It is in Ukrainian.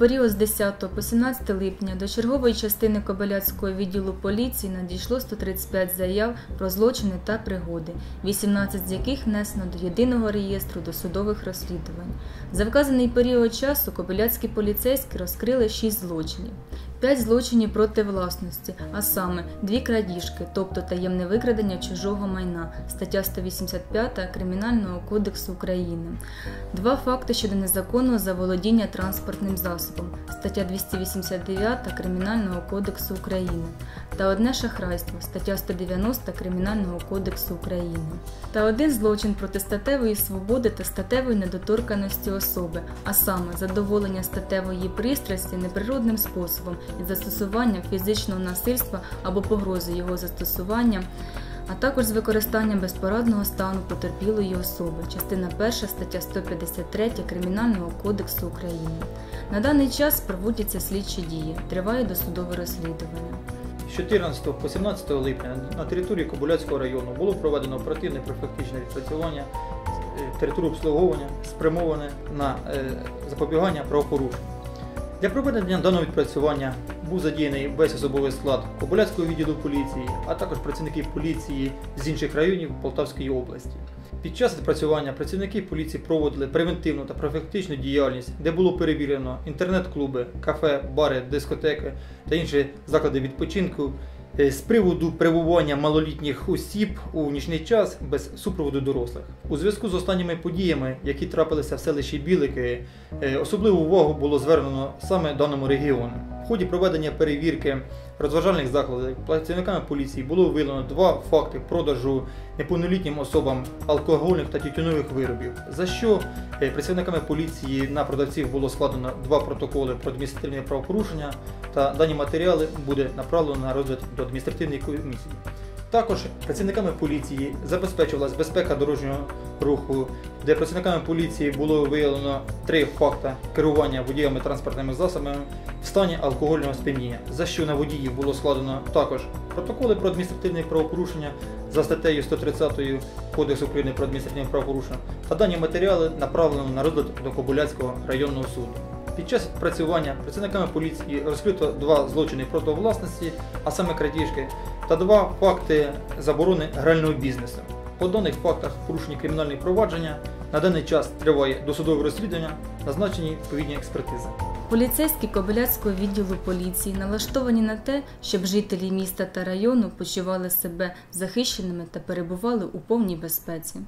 період з 10 по 17 липня до чергової частини Кобиляцького відділу поліції надійшло 135 заяв про злочини та пригоди, 18 з яких внесено до єдиного реєстру досудових розслідувань. За вказаний період часу кобиляцькі поліцейські розкрили 6 злочинів. 5 злочинів проти власності, а саме дві крадіжки, тобто таємне викрадення чужого майна, стаття 185 Кримінального кодексу України, два факти щодо незаконного заволодіння транспортним засобом, стаття 289 Кримінального кодексу України, та одне шахрайство, стаття 190 Кримінального кодексу України, та один злочин проти статевої свободи та статевої недоторканості особи, а саме задоволення статевої пристрасті неприродним способом із застосуванням фізичного насильства або погрози його застосування, а також з використанням безпорадного стану потерпілої особи, частина 1 стаття 153 Кримінального кодексу України. На даний час проводяться слідчі дії, триває досудове розслідування. З 14 по 17 липня на території Кобуляцького району було проведено оперативне профілактичне відпрацювання е, території обслуговування, спрямоване на е, запобігання правопорушень. Для проведення даного відпрацювання був задіяний весь особовий склад Кобиляцького відділу поліції, а також працівники поліції з інших районів Полтавської області. Під час відпрацювання працівники поліції проводили превентивну та профілактичну діяльність, де було перевірено інтернет-клуби, кафе, бари, дискотеки та інші заклади відпочинку з приводу перебування малолітніх осіб у нічний час без супроводу дорослих. У зв'язку з останніми подіями, які трапилися в селищі Білики, е, особливу увагу було звернено саме даному регіону. Ході проведення перевірки розважальних закладів працівниками поліції було виявлено два факти продажу неповнолітнім особам алкогольних та тютюнових виробів, за що е, працівниками поліції на продавців було складено два протоколи про адміністративне правопорушення, та дані матеріали буде направлено на розгляд до адміністративної комісії. Також працівниками поліції забезпечувалась безпека дорожнього руху, де працівниками поліції було виявлено три факти керування водіями транспортними засобами в стані алкогольного сп'яніння, за що на водіїв було складено також протоколи про адміністративне правопорушення за статтею 130 Кодексу України про адміністративне правопорушення, та дані матеріали направлено на розгляд до Кобуляцького районного суду. Під час відпрацювання працівниками поліції розкрито два злочини проти власності, а саме крадіжки, та два факти заборони грального бізнесу. По даних фактах порушені кримінальні провадження. На даний час триває досудове розслідування, назначені відповідні експертизи. Поліцейські Кобиляцького відділу поліції налаштовані на те, щоб жителі міста та району почували себе захищеними та перебували у повній безпеці.